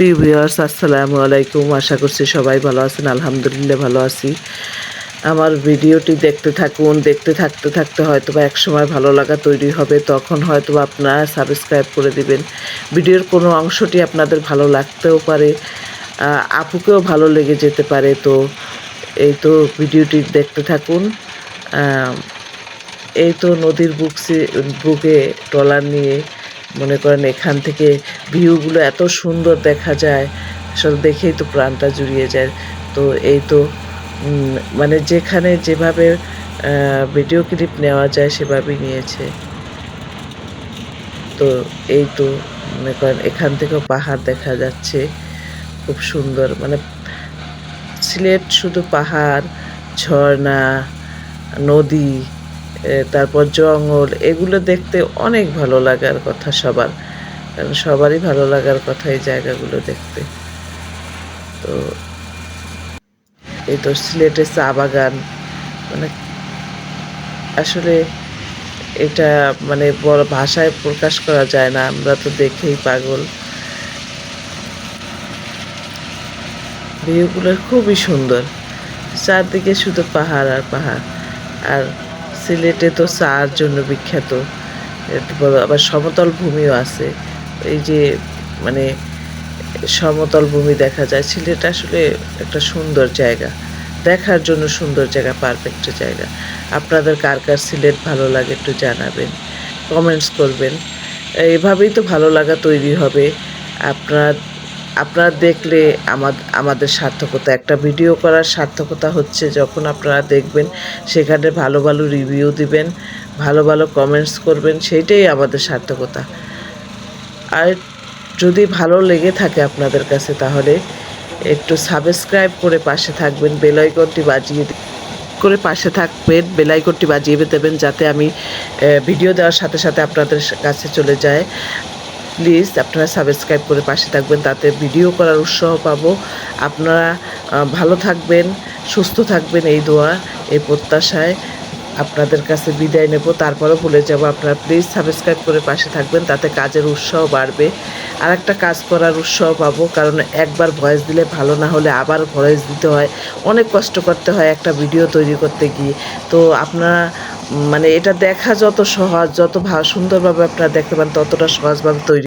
প্রিয় ভিউয়ার্স আসসালামু আলাইকুম। আশা করছি সবাই ভালো আছেন, আলহামদুলিল্লাহ ভালো আছি। আমার ভিডিওটি দেখতে থাকুন, দেখতে থাকতে থাকতে হয়তো বা একসময় ভালো লাগা তৈরি হবে, তখন হয়তো আপনারা সাবস্ক্রাইব করে দিবেন। ভিডিওর কোনো অংশটি আপনাদের ভালো লাগতেও পারে আপুকেও ভালো লেগে যেতে পারে, তো এই তো ভিডিওটি দেখতে থাকুন। এই তো নদীর বুকসি বুকে ট্রলার নিয়ে মনে করেন এখান থেকে ভিউগুলো এত সুন্দর দেখা যায়। আসলে দেখেই তো প্রাণটা জুড়িয়ে যায়। তো এই তো মানে যেখানে যেভাবে ভিডিও ক্লিপ নেওয়া যায় সেভাবেই নিয়েছে। তো এই তো, মনে করেন এখান থেকেও পাহাড় দেখা যাচ্ছে। খুব সুন্দর মানে সিলেট শুধু পাহাড়, ঝর্ণা, নদী তারপর জঙ্গল, এগুলো দেখতে অনেক ভালো লাগার কথা সবার। কারণ সবারই ভালো লাগার কথা এই জায়গাগুলো দেখতে। তো এই তো সিলেটে চা বাগান মানে আসলে এটা মানে বড় ভাষায় প্রকাশ করা যায় না, আমরা তো দেখেই পাগল। ভিউগুলো খুবই সুন্দর। চারদিকে শুধু পাহাড় আর পাহাড়। আর সিলেটে তো চার জন্য বিখ্যাত। আবার সমতল ভূমিও আছে। এই যে মানে সমতল ভূমি দেখা যায়। সিলেট আসলে একটা সুন্দর জায়গা। দেখার জন্য সুন্দর জায়গা পারফেক্ট জায়গা। আপনাদের কার কার সিলেট ভালো লাগে একটু জানাবেন। কমেন্টস করবেন। এভাবেই তো ভালো লাগা তৈরি হবে। আপনার আপনারা দেখলে আমাদের সার্থকতা, একটা ভিডিও করার সার্থকতা হচ্ছে যখন আপনারা দেখবেন সেখানে ভালো ভালো রিভিউ দিবেন, ভালো ভালো কমেন্টস করবেন, সেইটাই আমাদের সার্থকতা। আর যদি ভালো লেগে থাকে আপনাদের কাছে তাহলে একটু সাবস্ক্রাইব করে পাশে থাকবেন বেলাইকনটি বাজিয়ে করে পাশে থাকবেন বেলাইকনটি বাজিয়ে দেবেন যাতে আমি ভিডিও দেওয়ার সাথে সাথে আপনাদের কাছে চলে যায়। প্লিজ আপনারা সাবস্ক্রাইব করে পাশে থাকবেন, তাতে ভিডিও করার উৎসাহ পাবো। আপনারা ভালো থাকবেন, সুস্থ থাকবেন এই দোয়া, এই প্রত্যাশায় আপনাদের কাছে বিদায় নেব। তারপরেও বলে যাব, আপনারা প্লিজ সাবস্ক্রাইব করে পাশে থাকবেন, তাতে কাজের উৎসাহ বাড়বে। আর একটা কাজ করার উৎসাহ পাবো, কারণ একবার ভয়েস দিলে ভালো, না হলে আবার ভয়েস দিতে হয়। অনেক কষ্ট করতে হয় একটা ভিডিও তৈরি করতে গিয়ে। তো আপনারা মানে এটা দেখা যত সহজ, যত ভা- সুন্দরভাবে আপনারা দেখতে পান, ততটা সহজভাবে তৈরি